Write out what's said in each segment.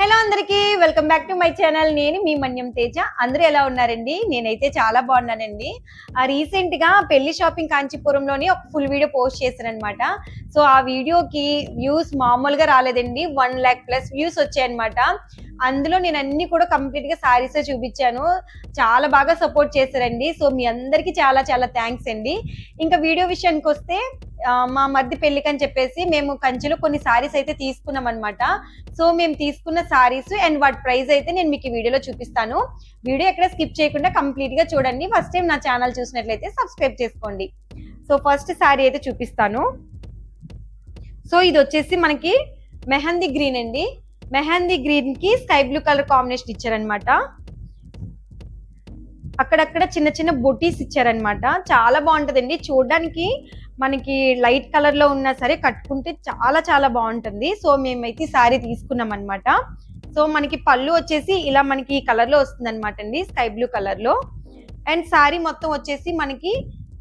Hello అందరికి welcome back to my channel. నేను మీ మన్యం తేజ. అందరూ ఎలా ఉన్నారండి? నేనైతే చాలా బాగున్నానండి. ఆ రీసెంట్గా పెళ్ళి షాపింగ్ కాంచీపురంలోని ఒక ఫుల్ వీడియో పోస్ట్ చేశాను అనమాట సో ఆ వీడియోకి వ్యూస్ మామూలుగా రాలేదండి. వన్ ల్యాక్ ప్లస్ వ్యూస్ వచ్చాయన్నమాట. అందులో నేను అన్ని కూడా కంప్లీట్గా సారీస్ చూపించాను. చాలా బాగా సపోర్ట్ చేశారండి. సో మీ అందరికీ చాలా చాలా థ్యాంక్స్ అండి. ఇంకా వీడియో విషయానికి వస్తే మా మధ్య అని చెప్పేసి మేము కంచెలో కొన్ని సారీస్ అయితే తీసుకున్నాం అనమాట సో మేము తీసుకున్న సారీస్ అండ్ వాటి ప్రైస్ అయితే నేను మీకు వీడియోలో చూపిస్తాను. వీడియో ఎక్కడ స్కిప్ చేయకుండా కంప్లీట్గా చూడండి. ఫస్ట్ టైం నా ఛానల్ చూసినట్లయితే సబ్స్క్రైబ్ చేసుకోండి. సో ఫస్ట్ సారీ అయితే చూపిస్తాను. సో ఇది వచ్చేసి మనకి మెహందీ గ్రీన్ అండి. మెహందీ గ్రీన్కి స్కై బ్లూ కలర్ కాంబినేషన్ ఇచ్చారనమాట అక్కడక్కడ చిన్న చిన్న బొటీస్ ఇచ్చారనమాట చాలా బాగుంటదండి. చూడడానికి మనకి లైట్ కలర్లో ఉన్నా సరే కట్టుకుంటే చాలా చాలా బాగుంటుంది. సో మేమైతే సారీ తీసుకున్నాం అనమాట సో మనకి పళ్ళు వచ్చేసి ఇలా మనకి ఈ కలర్లో వస్తుంది అనమాట అండి స్కై బ్లూ కలర్లో. అండ్ సారీ మొత్తం వచ్చేసి మనకి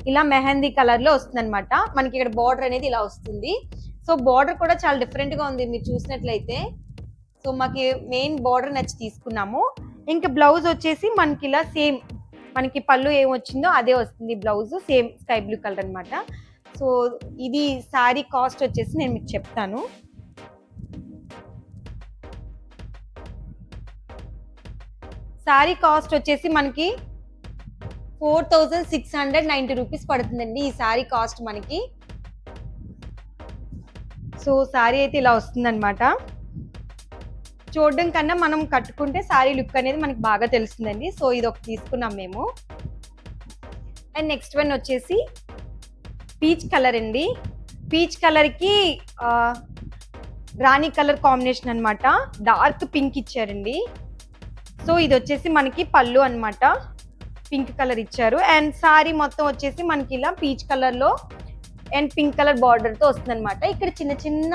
ఇలా మెహందీ కలర్లో వస్తుంది అనమాట మనకి ఇక్కడ బార్డర్ అనేది ఇలా వస్తుంది. సో బార్డర్ కూడా చాలా డిఫరెంట్గా ఉంది మీరు చూసినట్లయితే. సో మాకు మెయిన్ బార్డర్ నచ్చి తీసుకున్నాము. ఇంకా బ్లౌజ్ వచ్చేసి మనకి ఇలా సేమ్ మనకి పళ్ళు ఏం వచ్చిందో అదే వస్తుంది blouse same sky blue colour అనమాట సో ఇది శారీ కాస్ట్ వచ్చేసి నేను మీకు చెప్తాను. శారీ కాస్ట్ వచ్చేసి మనకి four thousand six hundred ninety rupees పడుతుందండి ఈ శారీ కాస్ట్ మనకి. సో శారీ అయితే ఇలా వస్తుందన్నమాట. చూడడం కన్నా మనం కట్టుకుంటే శారీ లుక్ అనేది మనకి బాగా తెలుస్తుందండి. సో ఇది ఒకటి తీసుకున్నాం మేము. అండ్ నెక్స్ట్ వన్ వచ్చేసి పీచ్ కలర్ అండి. పీచ్ కలర్కి రాణి కలర్ కాంబినేషన్ అన్నమాట. డార్క్ పింక్ ఇచ్చారండి. సో ఇది వచ్చేసి మనకి పళ్ళు అన్నమాట. పింక్ కలర్ ఇచ్చారు. అండ్ సారీ మొత్తం వచ్చేసి మనకి ఇలా పీచ్ కలర్లో అండ్ పింక్ కలర్ బార్డర్తో వస్తుందన్నమాట. ఇక్కడ చిన్న చిన్న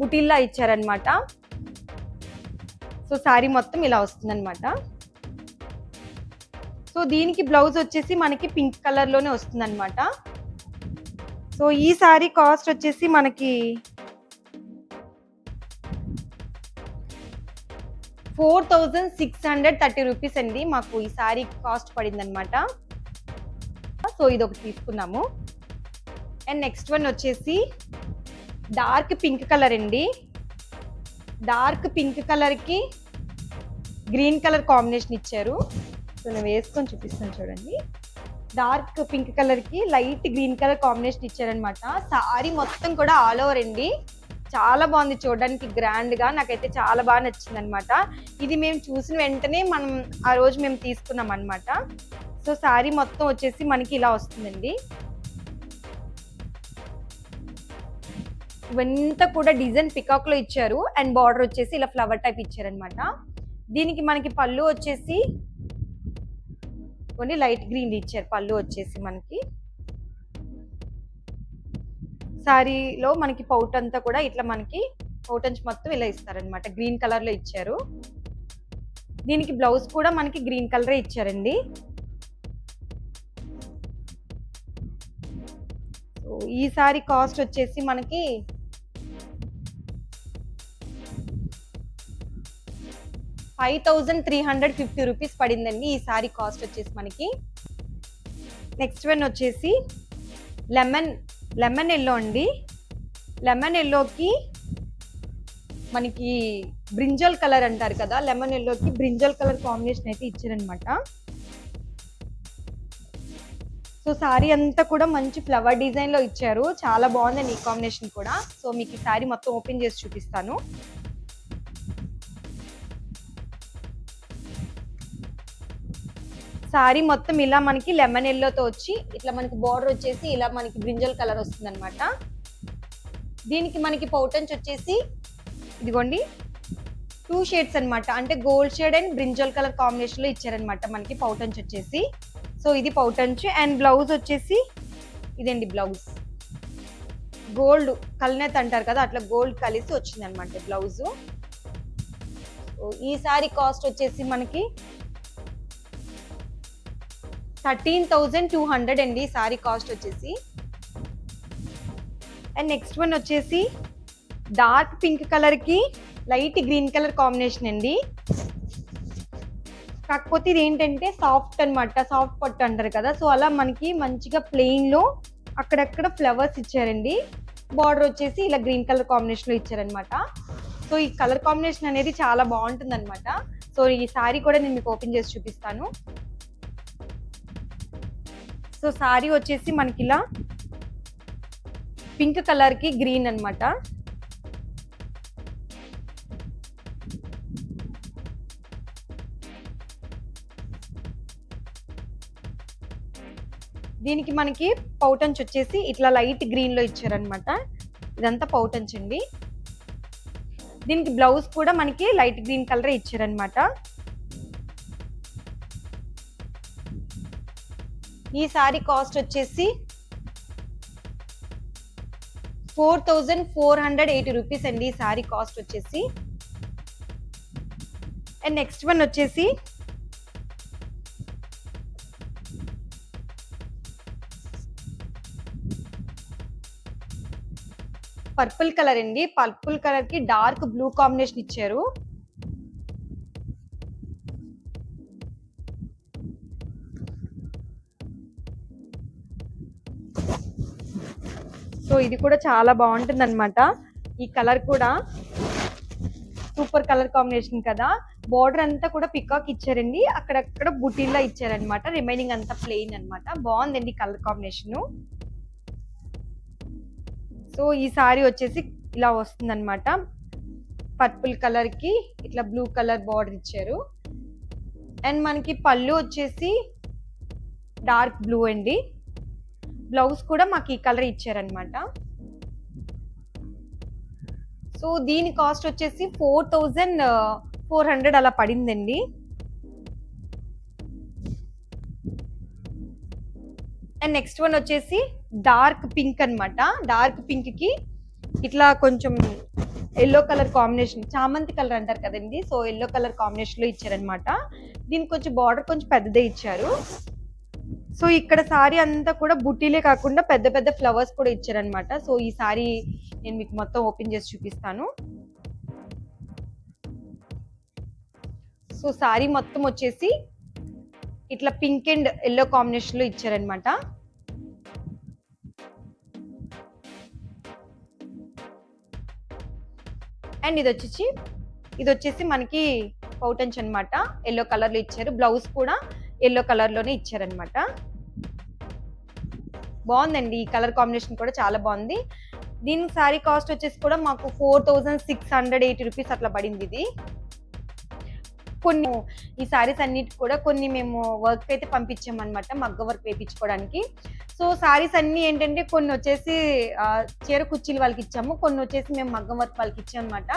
బుటీల్లా ఇచ్చారనమాట సో శారీ మొత్తం ఇలా వస్తుందన్నమాట. సో దీనికి బ్లౌజ్ వచ్చేసి మనకి పింక్ కలర్లోనే వస్తుందన్నమాట. సో ఈ శారీ కాస్ట్ వచ్చేసి మనకి four thousand six hundred thirty rupees అండి మాకు ఈ శారీ కాస్ట్ పడిందనమాట సో ఇది ఒకటి తీసుకున్నాము. అండ్ నెక్స్ట్ వన్ వచ్చేసి డార్క్ పింక్ కలర్ అండి. డార్క్ పింక్ కలర్కి గ్రీన్ కలర్ కాంబినేషన్ ఇచ్చారు. సో నేను వేసుకొని చూపిస్తాను చూడండి. డార్క్ పింక్ కలర్కి లైట్ గ్రీన్ కలర్ కాంబినేషన్ ఇచ్చారనమాట సారీ మొత్తం కూడా ఆల్ ఓవర్ అండి. చాలా బాగుంది చూడడానికి గ్రాండ్గా. నాకైతే చాలా బాగా నచ్చింది అనమాట ఇది మేము చూసిన వెంటనే మనం ఆ రోజు మేము తీసుకున్నాం అనమాట సో సారీ మొత్తం వచ్చేసి మనకి ఇలా వస్తుందండి. ఇవంతా కూడా డిజైన్ పికాక్లో ఇచ్చారు. అండ్ బార్డర్ వచ్చేసి ఇలా ఫ్లవర్ టైప్ ఇచ్చారనమాట దీనికి మనకి పళ్ళు వచ్చేసి కొన్ని లైట్ గ్రీన్ ఇచ్చారు. పళ్ళు వచ్చేసి మనకి. సారీలో మనకి పౌట్ అంతా కూడా ఇట్లా మనకి పౌటన్స్ మొత్తం ఇలా ఇస్తారనమాట గ్రీన్ కలర్లో ఇచ్చారు. దీనికి బ్లౌజ్ కూడా మనకి గ్రీన్ కలరే ఇచ్చారండి. సో ఈ సారీ కాస్ట్ వచ్చేసి మనకి five thousand three hundred fifty rupees పడిందండి. ఈ సారీ కాస్ట్ వచ్చేసి మనకి. నెక్స్ట్ వన్ వచ్చేసి లెమన్ లెమన్ ఎల్లో అండి. లెమన్ ఎల్లోకి మనకి బ్రింజల్ కలర్ అంటారు కదా లెమన్ ఎల్లోకి బ్రింజల్ కలర్ కాంబినేషన్ అయితే ఇచ్చారనమాట సో సారీ అంతా కూడా మంచి ఫ్లవర్ డిజైన్లో ఇచ్చారు. చాలా బాగుందండి ఈ కాంబినేషన్ కూడా. సో మీకు ఈ సారీ మొత్తం ఓపెన్ చేసి చూపిస్తాను. సారీ మొత్తం ఇలా మనకి లెమన్ ఎల్లోతో వచ్చి ఇట్లా మనకి బార్డర్ వచ్చేసి ఇలా మనకి బ్రింజల్ కలర్ వస్తుంది అనమాట దీనికి మనకి పౌటన్స్ వచ్చేసి ఇదిగోండి టూ షేడ్స్ అన్నమాట. అంటే gold shade and brinjal colour కాంబినేషన్లో ఇచ్చారనమాట మనకి పౌటన్స్ వచ్చేసి. సో ఇది పౌటంచ్ అండ్ బ్లౌజ్ వచ్చేసి ఇదండి బ్లౌజ్ గోల్డ్ కల్నెత్ అంటారు కదా అట్లా గోల్డ్ కలిసి వచ్చింది అనమాట బ్లౌజు ఈ సారీ కాస్ట్ వచ్చేసి మనకి థర్టీన్ థౌజండ్ టూ హండ్రెడ్ అండి సారీ కాస్ట్ వచ్చేసి. అండ్ నెక్స్ట్ వన్ వచ్చేసి డార్క్ పింక్ కలర్కి లైట్ గ్రీన్ కలర్ కాంబినేషన్ అండి. కాకపోతే ఇది ఏంటంటే సాఫ్ట్ అన్నమాట సాఫ్ట్ పట్టు అంటారు కదా. సో అలా మనకి మంచిగా ప్లెయిన్లో అక్కడక్కడ ఫ్లవర్స్ ఇచ్చారండి. బార్డర్ వచ్చేసి ఇలా గ్రీన్ కలర్ కాంబినేషన్లో ఇచ్చారనమాట సో ఈ కలర్ కాంబినేషన్ అనేది చాలా బాగుంటుంది అనమాట సో ఈ సారీ కూడా నేను మీకు ఓపెన్ చేసి చూపిస్తాను. సో సారీ వచ్చేసి మనకి ఇలా పింక్ కలర్కి గ్రీన్ అన్నమాట. దీనికి మనకి పౌటంచ్ వచ్చేసి ఇట్లా లైట్ గ్రీన్లో ఇచ్చారనమాట ఇదంతా పౌటంచ్ అండి. దీనికి బ్లౌజ్ కూడా మనకి లైట్ గ్రీన్ కలర్ ఇచ్చారనమాట ఈ సారీ కాస్ట్ వచ్చేసి four thousand four hundred eighty rupees అండి ఈ సారీ కాస్ట్ వచ్చేసి. అండ్ నెక్స్ట్ వన్ వచ్చేసి పర్పుల్ కలర్ అండి. పర్పుల్ కలర్కి డార్క్ బ్లూ కాంబినేషన్ ఇచ్చారు. సో ఇది కూడా చాలా బాగుంటుంది అనమాట ఈ కలర్ కూడా సూపర్ కలర్ కాంబినేషన్ కదా. బార్డర్ అంతా కూడా పికాక్ ఇచ్చారండి. అక్కడక్కడ బుటీల్లా ఇచ్చారనమాట రిమైనింగ్ అంతా ప్లెయిన్ అన్నమాట. బాగుందండి కలర్ కాంబినేషను. సో ఈ సారీ వచ్చేసి ఇలా వస్తుందన్నమాట. పర్పుల్ కలర్కి ఇట్లా బ్లూ కలర్ బార్డర్ ఇచ్చారు. అండ్ మనకి పళ్ళు వచ్చేసి డార్క్ బ్లూ అండి. బ్లౌజ్ కూడా మాకు ఈ కలర్ ఇచ్చారనమాట సో దీని కాస్ట్ వచ్చేసి ఫోర్ థౌజండ్ ఫోర్ హండ్రెడ్ అలా పడిందండి. అండ్ నెక్స్ట్ వన్ వచ్చేసి డార్క్ పింక్ అన్నమాట. డార్క్ పింక్కి ఇట్లా కొంచెం ఎల్లో కలర్ కాంబినేషన్ చామంతి కలర్ అంటారు కదండి. సో ఎల్లో కలర్ కాంబినేషన్లో ఇచ్చారనమాట దీనికి కొంచెం బార్డర్ కొంచెం పెద్దదే ఇచ్చారు. సో ఇక్కడ సారీ అంతా కూడా బుట్టీలే కాకుండా పెద్ద పెద్ద ఫ్లవర్స్ కూడా ఇచ్చారనమాట సో ఈ సారీ నేను మీకు మొత్తం ఓపెన్ చేసి చూపిస్తాను. సో సారీ మొత్తం వచ్చేసి ఇట్లా పింక్ అండ్ ఎల్లో కాంబినేషన్లో ఇచ్చారనమాట అండ్ ఇది వచ్చేసి ఇది వచ్చేసి మనకి పౌటన్స్ అన్నమాట ఎల్లో కలర్లో ఇచ్చారు. బ్లౌజ్ కూడా ఎల్లో కలర్లోనే ఇచ్చారనమాట బాగుందండి ఈ కలర్ కాంబినేషన్ కూడా చాలా బాగుంది. దీని సారీ కాస్ట్ వచ్చేసి కూడా మాకు four thousand six hundred eighty rupees అట్లా పడింది ఇది. కొన్ని ఈ సారీస్ అన్నిటి కూడా కొన్ని మేము వర్క్ అయితే పంపించామన్నమాట మగ్గ వర్క్ వేయించుకోవడానికి. సో సారీస్ అన్ని ఏంటంటే కొన్ని వచ్చేసి చీర కుర్చీలు వాళ్ళకి ఇచ్చాము కొన్ని వచ్చేసి మేము మగ్గం వర్క్ వాళ్ళకి ఇచ్చాం అనమాట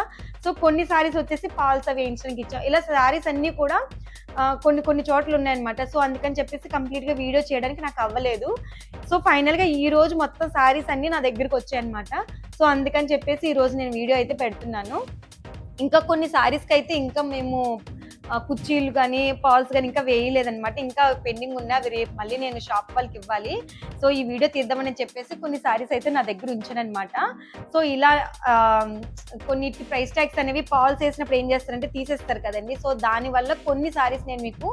సో కొన్ని సారీస్ వచ్చేసి పాల్స వేయించడానికి ఇచ్చాం. ఇలా సారీస్ అన్ని కూడా కొన్ని కొన్ని చోట్ల ఉన్నాయన్నమాట సో అందుకని చెప్పేసి కంప్లీట్గా వీడియో చేయడానికి నాకు అవ్వలేదు. సో ఫైనల్గా ఈ రోజు మొత్తం సారీస్ అన్ని నా దగ్గరికి వచ్చాయన్నమాట. సో అందుకని చెప్పేసి ఈ రోజు నేను వీడియో అయితే పెడుతున్నాను. ఇంకా కొన్ని సారీస్కి అయితే ఇంకా మేము కుర్చీలు కానీ పాల్స్ కానీ ఇంకా వేయలేదనమాట ఇంకా పెండింగ్ ఉన్నాయి అవి రేపు మళ్ళీ నేను షాప్ వాళ్ళకి ఇవ్వాలి. సో ఈ వీడియో తీద్దామని చెప్పేసి కొన్ని సారీస్ అయితే నా దగ్గర ఉంచాను అనమాట సో ఇలా కొన్ని కొన్నిటి ప్రైస్ ట్యాగ్స్ అనేవి పాల్స్ వేసినప్పుడు ఏం చేస్తారంటే తీసేస్తారు కదండి. సో దానివల్ల కొన్ని సారీస్ నేను మీకు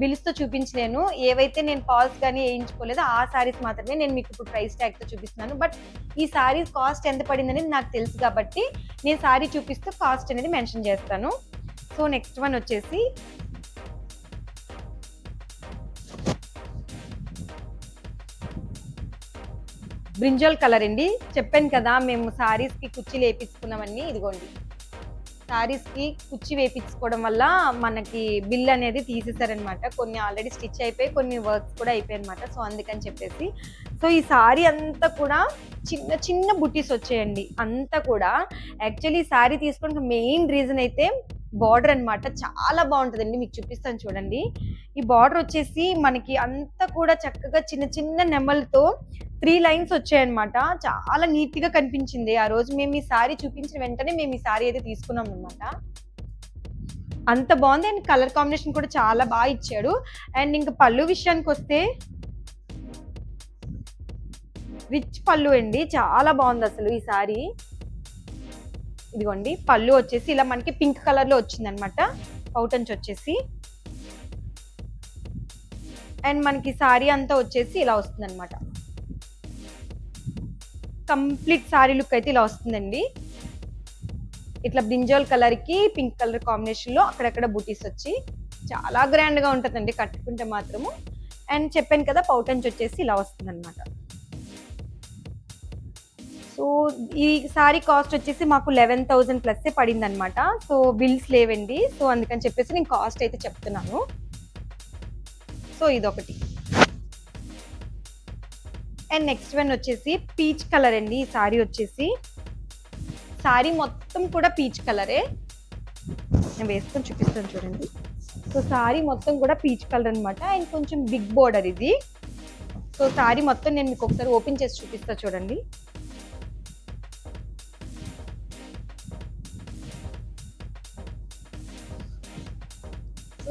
బిల్స్తో చూపించలేను. ఏవైతే నేను పాల్స్ కానీ వేయించుకోలేదో ఆ సారీస్ మాత్రమే నేను మీకు ఇప్పుడు ప్రైస్ ట్యాగ్తో చూపిస్తున్నాను. బట్ ఈ సారీస్ కాస్ట్ ఎంత పడింది అనేది నాకు తెలుసు కాబట్టి నేను సారీ చూపిస్తూ కాస్ట్ అనేది మెన్షన్ చేస్తాను. సో నెక్స్ట్ వన్ వచ్చేసి బ్రింజల్ కలర్ అండి. చెప్పాను కదా మేము శారీస్కి కి కుర్చీలు వేపించుకున్నామని ఇదిగోండి. శారీస్కి కుచ్చి వేపించుకోవడం వల్ల మనకి బిల్ అనేది తీసేసారనమాట కొన్ని ఆల్రెడీ స్టిచ్ అయిపోయి కొన్ని వర్క్స్ కూడా అయిపోయాయి అనమాట సో అందుకని చెప్పేసి. సో ఈ సారీ అంతా కూడా చిన్న చిన్న బుటీస్ వచ్చాయండి. అంతా కూడా. యాక్చువల్లీ ఈ సారీ తీసుకోవడానికి మెయిన్ రీజన్ అయితే బార్డర్ అన్నమాట. చాలా బాగుంటుందండి. మీకు చూపిస్తాను చూడండి. ఈ బార్డర్ వచ్చేసి మనకి అంతా కూడా చక్కగా చిన్న చిన్న నెమలతో త్రీ లైన్స్ వచ్చాయన్నమాట. చాలా నీట్గా కనిపించింది. ఆ రోజు మేము ఈ సారీ చూపించిన వెంటనే మేము ఈ సారీ అయితే తీసుకున్నాం అనమాట అంత బాగుంది. అండ్ కలర్ కాంబినేషన్ కూడా చాలా బాగా ఇచ్చాడు. అండ్ ఇంకా పళ్ళు విషయానికి వస్తే రిచ్ పళ్ళు అండి. చాలా బాగుంది అసలు ఈ సారీ. ఇదిగోండి పళ్ళు వచ్చేసి ఇలా మనకి పింక్ కలర్లో వచ్చింది అనమాట పౌటంచ్ వచ్చేసి. అండ్ మనకి సారీ అంతా వచ్చేసి ఇలా వస్తుంది అనమాట కంప్లీట్ సారీ లుక్ అయితే ఇలా వస్తుందండి. ఇట్లా బ్రింజాల్ కలర్కి పింక్ కలర్ కాంబినేషన్లో అక్కడక్కడ బూటీస్ వచ్చి చాలా గ్రాండ్గా ఉంటుందండి కట్టుకుంటే మాత్రము. అండ్ చెప్పాను కదా పౌటంచ్ వచ్చేసి ఇలా వస్తుంది అనమాట సో ఈ కాస్ట్ వచ్చేసి మాకు లెవెన్ థౌసండ్ ప్లస్ పడింది అనమాట సో బిల్స్ లేవండి. సో అందుకని చెప్పేసి నేను కాస్ట్ అయితే చెప్తున్నాను. సో ఇదొకటి. అండ్ నెక్స్ట్ వన్ వచ్చేసి పీచ్ కలర్ అండి ఈ సారీ వచ్చేసి. సారీ మొత్తం కూడా పీచ్ కలరే నేను వేసుకొని చూపిస్తాను చూడండి. సో సారీ మొత్తం కూడా పీచ్ కలర్ అనమాట అండ్ కొంచెం బిగ్ బోర్డర్ ఇది. సో సారీ మొత్తం నేను మీకు ఒకసారి ఓపెన్ చేసి చూపిస్తా చూడండి.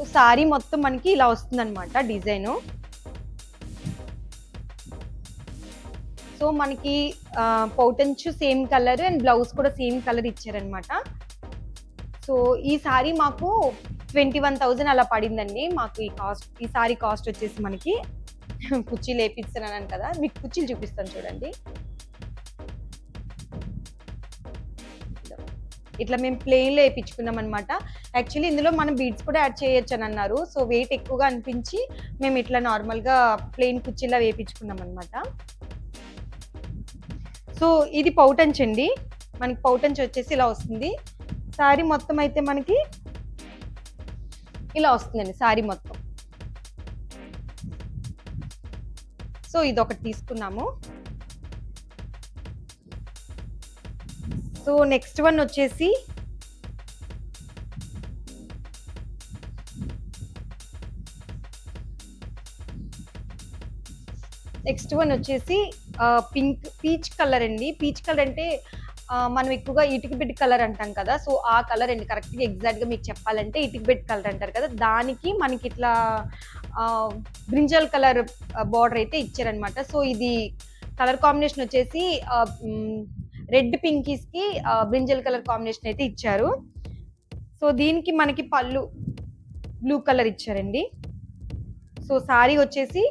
సో సారీ మొత్తం మనకి ఇలా వస్తుంది అనమాట డిజైన్ సో మనకి పౌటంచు సేమ్ కలర్ అండ్ బ్లౌజ్ కూడా సేమ్ కలర్ ఇచ్చారనమాట సో ఈ సారీ మాకు ట్వంటీ వన్ థౌజండ్ అలా పడిందండి. మాకు ఈ కాస్ట్ ఈ సారీ కాస్ట్ వచ్చేసి మనకి కుర్చీలు వేపిస్తున్నాను కదా మీకు కుర్చీలు చూపిస్తాను చూడండి. ఇట్లా మేము ప్లెయిన్లో వేయించుకున్నాం అనమాట యాక్చువల్లీ ఇందులో మనం బీడ్స్ కూడా యాడ్ చేయొచ్చు అని అన్నారు. సో వెయిట్ ఎక్కువగా అనిపించి మేము ఇట్లా నార్మల్గా ప్లెయిన్ కుర్చీలా వేయించుకున్నాం అనమాట సో ఇది పౌటంచ్ అండి. మనకి పౌటంచ్ వచ్చేసి ఇలా వస్తుంది. సారీ మొత్తం అయితే మనకి ఇలా వస్తుందండి సారీ మొత్తం. సో ఇది ఒకటి తీసుకున్నాము. సో నెక్స్ట్ వన్ వచ్చేసి నెక్స్ట్ వన్ వచ్చేసి పింక్ పీచ్ కలర్ అండి. పీచ్ కలర్ అంటే మనం ఎక్కువగా ఇటుక బిడ్ కలర్ అంటాం కదా. సో ఆ కలర్ అండి. కరెక్ట్గా ఎగ్జాక్ట్గా మీకు చెప్పాలంటే ఇటుక బిడ్ కలర్ అంటారు కదా. దానికి మనకి ఇట్లా బ్రింజల్ కలర్ బార్డర్ అయితే ఇచ్చారనమాట సో ఇది కలర్ కాంబినేషన్ వచ్చేసి రెడ్ పింకీస్కి బ్రింజల్ కలర్ కాంబినేషన్ అయితే ఇచ్చారు. సో దీనికి మనకి పళ్ళు బ్లూ కలర్ ఇచ్చారండి. సో సారీ వచ్చేసి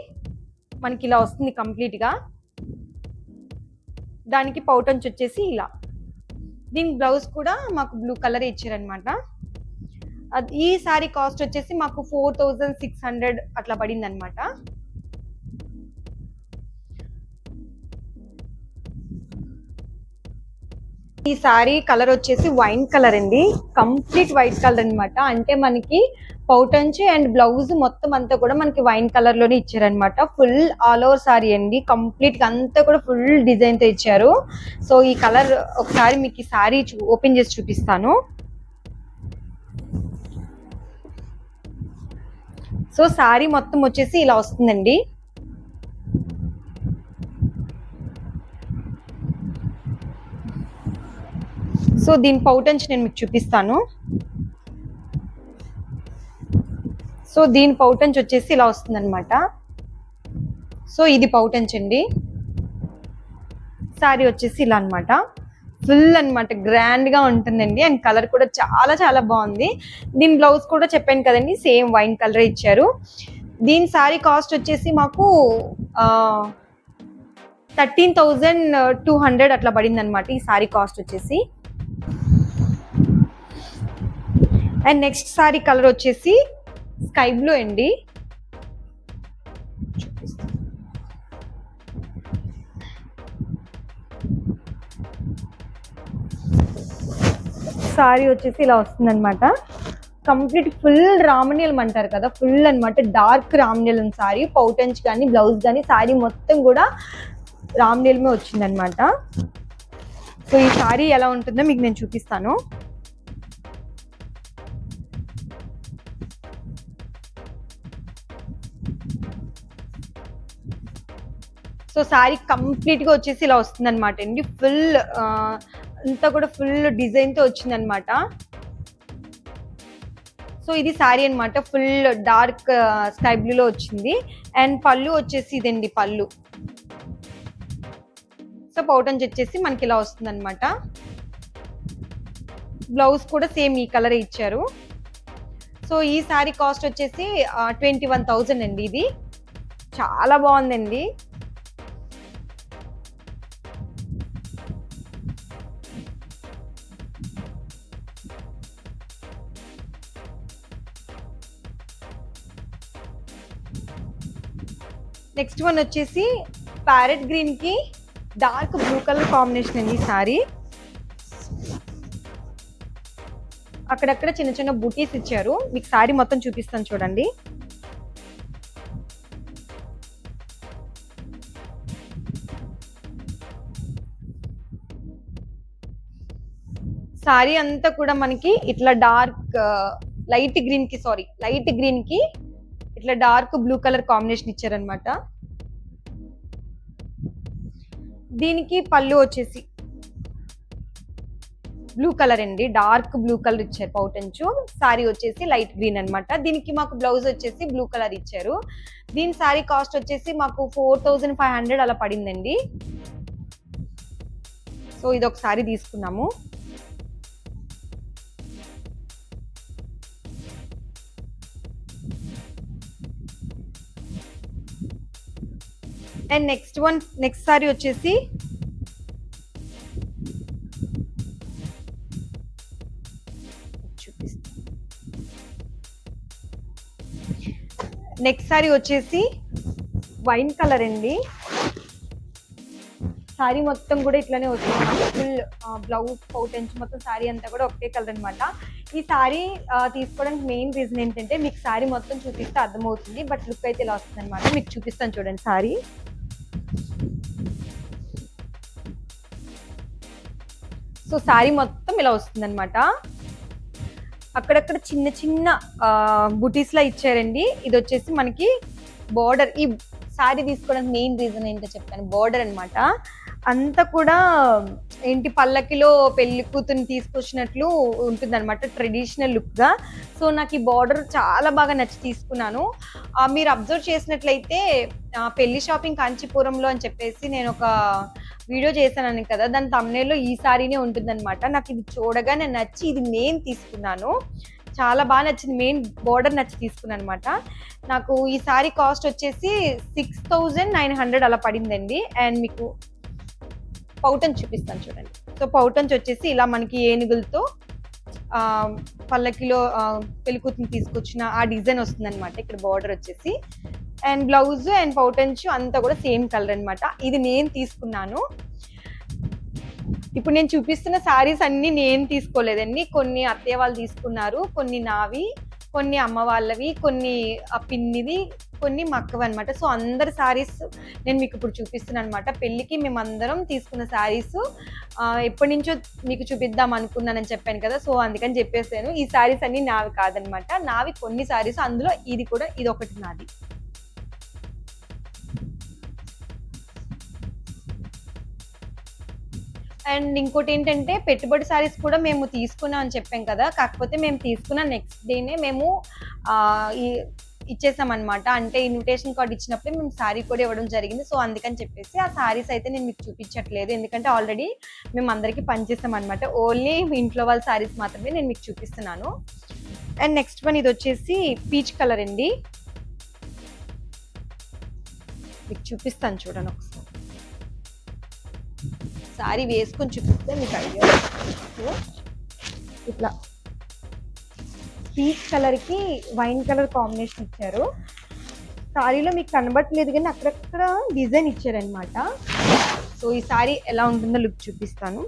మనకి ఇలా వస్తుంది కంప్లీట్గా. దానికి పౌటంచ్ వచ్చేసి ఇలా. దీని బ్లౌజ్ కూడా మాకు బ్లూ కలర్ ఇచ్చారనమాట అది ఈ సారీ కాస్ట్ వచ్చేసి మాకు ఫోర్ థౌజండ్ సిక్స్ హండ్రెడ్ అట్లా పడింది అనమాట ఈ సారీ కలర్ వచ్చేసి వైన్ కలర్ అండి. కంప్లీట్ వైట్ కలర్ అనమాట అంటే మనకి పౌటంచి అండ్ బ్లౌజ్ మొత్తం అంతా కూడా మనకి వైన్ కలర్లోనే ఇచ్చారనమాట ఫుల్ ఆల్ ఓవర్ సారీ అండి. కంప్లీట్గా అంతా కూడా ఫుల్ డిజైన్తో ఇచ్చారు. సో ఈ కలర్ ఒకసారి మీకు ఈ సారీ ఓపెన్ చేసి చూపిస్తాను. సో సారీ మొత్తం వచ్చేసి ఇలా వస్తుందండి. సో దీని పౌటంచి నేను మీకు చూపిస్తాను. సో దీని పౌటంచ్ వచ్చేసి ఇలా వస్తుందన్నమాట. సో ఇది పౌటంచ్ అండి. సారీ వచ్చేసి ఇలా అనమాట ఫుల్ అన్నమాట గ్రాండ్గా ఉంటుందండి. అండ్ కలర్ కూడా చాలా చాలా బాగుంది. దీని బ్లౌజ్ కూడా చెప్పాను కదండి సేమ్ వైన్ కలరే ఇచ్చారు. దీని సారీ కాస్ట్ వచ్చేసి మాకు థర్టీన్ థౌజండ్ టూ హండ్రెడ్ అట్లా పడింది అనమాట ఈ సారీ కాస్ట్ వచ్చేసి. అండ్ నెక్స్ట్ సారీ కలర్ వచ్చేసి స్కై బ్లూ అండి. సారీ వచ్చేసి ఇలా వస్తుంది అనమాట కంప్లీట్ ఫుల్ రామనీలం అంటారు కదా ఫుల్ అన్నమాట. డార్క్ రామనీలం సారీ పౌటెన్స్ కానీ బ్లౌజ్ కానీ సారీ మొత్తం కూడా రామనీలమే వచ్చిందనమాట సో ఈ సారీ ఎలా ఉంటుందో మీకు నేను చూపిస్తాను. సో సారీ కంప్లీట్గా వచ్చేసి ఇలా వస్తుంది అనమాట అండి. ఫుల్ అంతా కూడా ఫుల్ డిజైన్తో వచ్చింది అనమాట సో ఇది సారీ అన్నమాట. ఫుల్ డార్క్ స్కై బ్లూలో వచ్చింది. అండ్ పళ్ళు వచ్చేసి ఇదండి పళ్ళు. సో పౌటంజ్ వచ్చేసి మనకి ఇలా వస్తుంది అనమాట బ్లౌజ్ కూడా సేమ్ ఈ కలర్ ఇచ్చారు. సో ఈ శారీ కాస్ట్ వచ్చేసి ట్వంటీ వన్ థౌజండ్ అండి ఇది. చాలా బాగుందండి. నెక్స్ట్ వన్ వచ్చేసి ప్యారెట్ గ్రీన్కి డార్క్ బ్లూ కలర్ కాంబినేషన్ అండి ఈ సారీ అక్కడక్కడ చిన్న చిన్న బుటీస్ ఇచ్చారు. మీకు సారీ మొత్తం చూపిస్తాను చూడండి. సారీ అంతా కూడా మనకి ఇట్లా డార్క్ లైట్ గ్రీన్కి సారీ లైట్ గ్రీన్కి ఇట్లా డార్క్ బ్లూ కలర్ కాంబినేషన్ ఇచ్చారనమాట దీనికి పళ్ళు వచ్చేసి బ్లూ కలర్ అండి. డార్క్ బ్లూ కలర్ ఇచ్చారు పౌటంచు. సారీ వచ్చేసి లైట్ గ్రీన్ అన్నమాట. దీనికి మాకు బ్లౌజ్ వచ్చేసి బ్లూ కలర్ ఇచ్చారు. దీని సారీ కాస్ట్ వచ్చేసి మాకు ఫోర్ థౌజండ్ ఫైవ్ హండ్రెడ్ అలా పడిందండి. సో ఇది ఒక సారీ తీసుకున్నాము. And next one next sari వచ్చేసి చూపిస్తా నెక్స్ట్ సారీ వచ్చేసి వైన్ కలర్ అండి. సారీ మొత్తం కూడా ఇట్లానే వస్తుంది. ఫుల్ బ్లౌజ్ పౌటెన్స్ మొత్తం సారీ అంతా కూడా ఒకటే కలర్ అనమాట ఈ సారీ తీసుకోవడానికి మెయిన్ రీజన్ ఏంటంటే మీకు సారీ మొత్తం చూపిస్తే అర్థమవుతుంది బట్ లుక్ అయితే ఇలా వస్తుంది అనమాట మీకు చూపిస్తాను చూడండి సారీ సో శారీ మొత్తం ఇలా వస్తుంది అనమాట అక్కడక్కడ చిన్న చిన్న బుటీస్ లా ఇచ్చారండి. ఇది వచ్చేసి మనకి బార్డర్. ఈ శారీ తీసుకోవడానికి మెయిన్ రీజన్ ఏంటో చెప్తాను. బార్డర్ అనమాట అంతా కూడా ఏంటి పల్లకిలో పెళ్ళి కూతుర్ని తీసుకొచ్చినట్లు ఉంటుంది అనమాట ట్రెడిషనల్ లుక్గా. సో నాకు ఈ బార్డర్ చాలా బాగా నచ్చి తీసుకున్నాను. మీరు అబ్జర్వ్ చేసినట్లయితే పెళ్ళి షాపింగ్ కాంచీపురంలో అని చెప్పేసి నేను ఒక వీడియో చేశాను కదా దాని తమ్నేల్లో ఈ సారీనే ఉంటుందన్నమాట. నాకు ఇది చూడగానే నచ్చి ఇది నేను తీసుకున్నాను. చాలా బాగా నచ్చింది మెయిన్ బోర్డర్ నచ్చి తీసుకున్నాను అనమాట నాకు ఈ సారీ కాస్ట్ వచ్చేసి సిక్స్ థౌజండ్ నైన్ హండ్రెడ్ అలా పడిందండి. అండ్ మీకు పౌటన్ చూపిస్తాను చూడండి. సో పౌటన్స్ వచ్చేసి ఇలా మనకి ఏనుగులతో పల్లకిలో పెళ్ళికూతుని తీసుకొచ్చిన ఆ డిజైన్ వస్తుందన్నమాట. ఇక్కడ బార్డర్ వచ్చేసి. అండ్ బ్లౌజ్ అండ్ పౌటెన్స్ అంతా కూడా సేమ్ కలర్ అనమాట ఇది నేను తీసుకున్నాను. ఇప్పుడు నేను చూపిస్తున్న శారీస్ అన్ని నేను తీసుకోలేదండి. కొన్ని అత్తయ్య వాళ్ళు తీసుకున్నారు కొన్ని నావి కొన్ని అమ్మ వాళ్ళవి కొన్ని ఆ కొన్ని మక్కవి అనమాట సో అందరి శారీస్ నేను మీకు ఇప్పుడు చూపిస్తున్నాను అనమాట పెళ్ళికి మేమందరం తీసుకున్న శారీస్ ఎప్పటి నుంచో మీకు చూపిద్దాం అనుకున్నానని చెప్పాను కదా. సో అందుకని చెప్పేసాను. ఈ శారీస్ అన్ని నావి కాదనమాట నావి కొన్ని శారీస్ అందులో ఇది కూడా ఇది ఒకటి నాది. అండ్ ఇంకోటి ఏంటంటే పెట్టుబడి సారీస్ కూడా మేము తీసుకున్నాం అని చెప్పాం కదా. కాకపోతే మేము తీసుకున్న నెక్స్ట్ డేనే మేము ఆ, ఇచ్చేసామన్నమాట. అంటే ఇన్విటేషన్ కార్డ్ ఇచ్చినప్పుడే మేము సారీ కూడా ఇవ్వడం జరిగింది. సో అందుకని చెప్పేసి ఆ శారీస్ అయితే నేను మీకు చూపించట్లేదు. ఎందుకంటే ఆల్రెడీ మేము అందరికీ పనిచేస్తాం అనమాట ఓన్లీ ఇంట్లో వాళ్ళ సారీస్ మాత్రమే నేను మీకు చూపిస్తున్నాను. అండ్ నెక్స్ట్ వన్ ఇది వచ్చేసి పీచ్ కలర్ అండి. మీకు చూపిస్తాను చూడండి ఒకసారి. సారీ వేసుకొని చూపిస్తే మీకు ఐడియా ఇట్లా. పీచ్ కలర్కి వైన్ కలర్ కాంబినేషన్ ఇచ్చారు. సారీలో మీకు కనబట్టలేదు కానీ అక్కడక్కడ డిజైన్ ఇచ్చారనమాట సో ఈ సారీ ఎలా ఉంటుందో లుక్ చూపిస్తాను.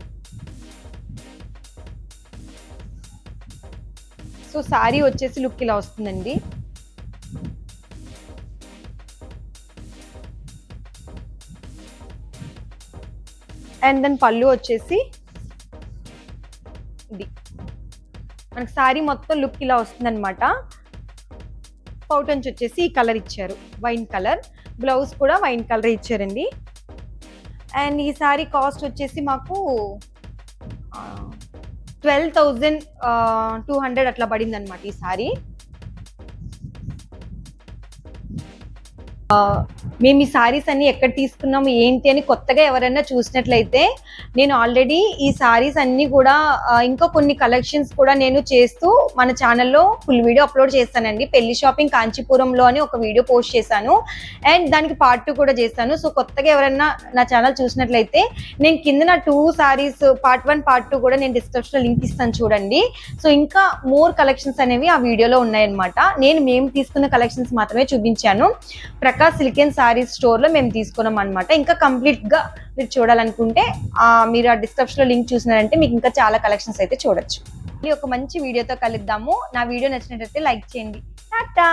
సో సారీ వచ్చేసి లుక్ ఇలా వస్తుందండి. అండ్ దెన్ పళ్ళు వచ్చేసి ఇది. మనకి సారీ మొత్తం లుక్ ఇలా వస్తుందన్నమాట. పౌటన్స్ వచ్చేసి ఈ కలర్ ఇచ్చారు. Wine colour. బ్లౌజ్ కూడా వైన్ కలర్ ఇచ్చారండి. అండ్ ఈ సారీ కాస్ట్ వచ్చేసి మాకు ట్వెల్వ్ థౌజండ్ టూ హండ్రెడ్ అట్లా పడింది అనమాట ఈ సారీ. మేము ఈ సారీస్ అన్ని ఎక్కడ తీసుకున్నాము ఏంటి అని కొత్తగా ఎవరైనా చూసినట్లయితే నేను ఆల్రెడీ ఈ సారీస్ అన్ని కూడా ఇంకా కొన్ని కలెక్షన్స్ కూడా నేను చేస్తూ మన ఛానల్లో ఫుల్ వీడియో అప్లోడ్ చేస్తానండి. పెళ్ళి షాపింగ్ కాంచీపురంలో అని ఒక వీడియో పోస్ట్ చేశాను. అండ్ దానికి పార్ట్ టూ కూడా చేస్తాను. సో కొత్తగా ఎవరైనా నా ఛానల్ చూసినట్లయితే నేను కింద నా two saris part one part two కూడా నేను డిస్క్రిప్షన్లో లింక్ ఇస్తాను చూడండి. సో ఇంకా మోర్ కలెక్షన్స్ అనేవి ఆ వీడియోలో ఉన్నాయన్నమాట. నేను మేము తీసుకున్న కలెక్షన్స్ మాత్రమే చూపించాను. ప్రకాష్ సిలికెన్ సారీ స్టోర్లో మేము తీసుకున్నాం అనమాట ఇంకా కంప్లీట్గా మీరు చూడాలనుకుంటే మీరు ఆ డిస్క్రిప్షన్లో లింక్ చూసినారంటే మీకు ఇంకా చాలా కలెక్షన్స్ అయితే చూడొచ్చు. మళ్ళీ ఒక మంచి వీడియోతో కలుద్దాము. నా వీడియో నచ్చినట్లయితే లైక్ చేయండి. టాటా!